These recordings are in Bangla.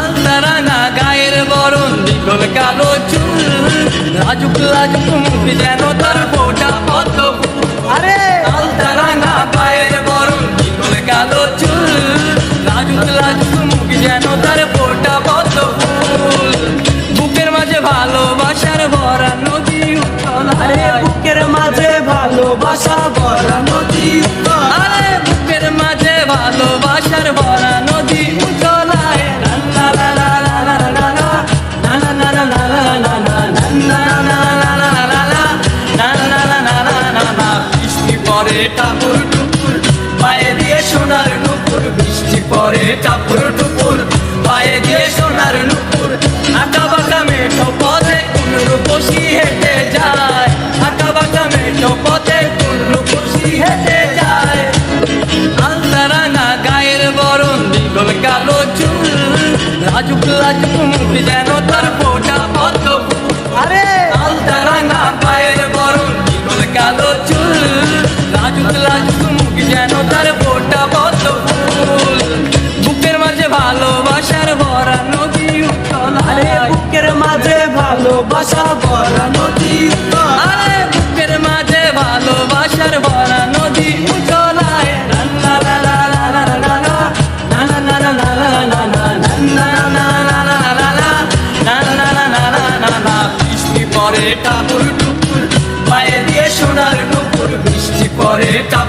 আলতারাঙা গায়ের বরণ দীঘল কালো চুল। লাজুক লাজুক মুখ যেন তার ফোটা পদ্ম আরে! আলতারাঙা গায়ের বরণ দীঘল কালো চুল। লাজুক লাজুক মুখ যেন তার ফোটা পদ্ম ফুল। বুকের মাঝে ভালোবাসার ভরা নদী উত্তল আরে বুকের মাঝে ভালোবাসা ভরা নদী আরে! পরে টাপুর টুপুর পায়ে দিয়ে সোনার নুপুর, বৃষ্টি পরে টাপুর টুপুর পায়ে দিয়ে সোনার নুপুর আঁকা বাঁকা মেঠো পথে কোন রূপসী হেঁটে যায়। আঁকা বাঁকা মেঠো পথে কোন রূপসী হেঁটে যায়। আলতারাঙা গায়ের বরণ দীঘল কালো চুল। লাজুক লাজুক মুখ যেন লাজুক লাজুক মুখ যেন তার ফোটা পদ্ম ফুল বুকের মাঝে ভালোবাসার ভরা নদী উত্তল আরে বুকের মাঝে ভালোবাসা ভরা নদী আরে বুকের মাঝে ভালোবাসার ভরা নদী উতলায় লা লা লা লা লা লা লা লা। লা লা লা লা লা লা লা লা। লা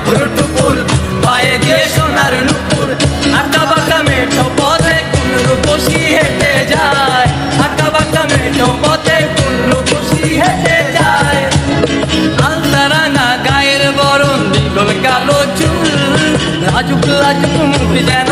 পরে টাপুর পায়ে দিয়ে সোনার নুপুর। আঁকা বাঁকা মেঠো পথে কোন রূপসী হেঁটে যায়। আঁকা বাঁকা মেঠো পথে কোন লাজুক লাজুক মুখ যেন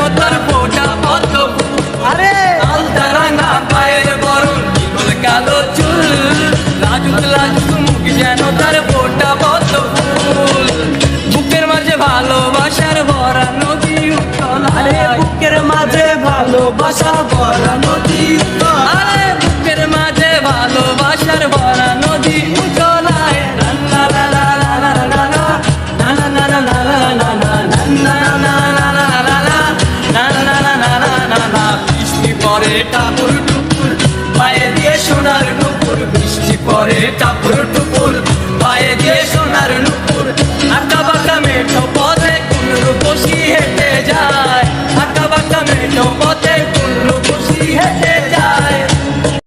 ভালোবাসা বলা নদী আরে বুকের মাঝে ভালোবাসার বলা নদী বৃষ্টি পরে টাপুর টুকুর পায়ে দিয়ে সোনার টুকুর বৃষ্টি পরে টাপুর টুপুর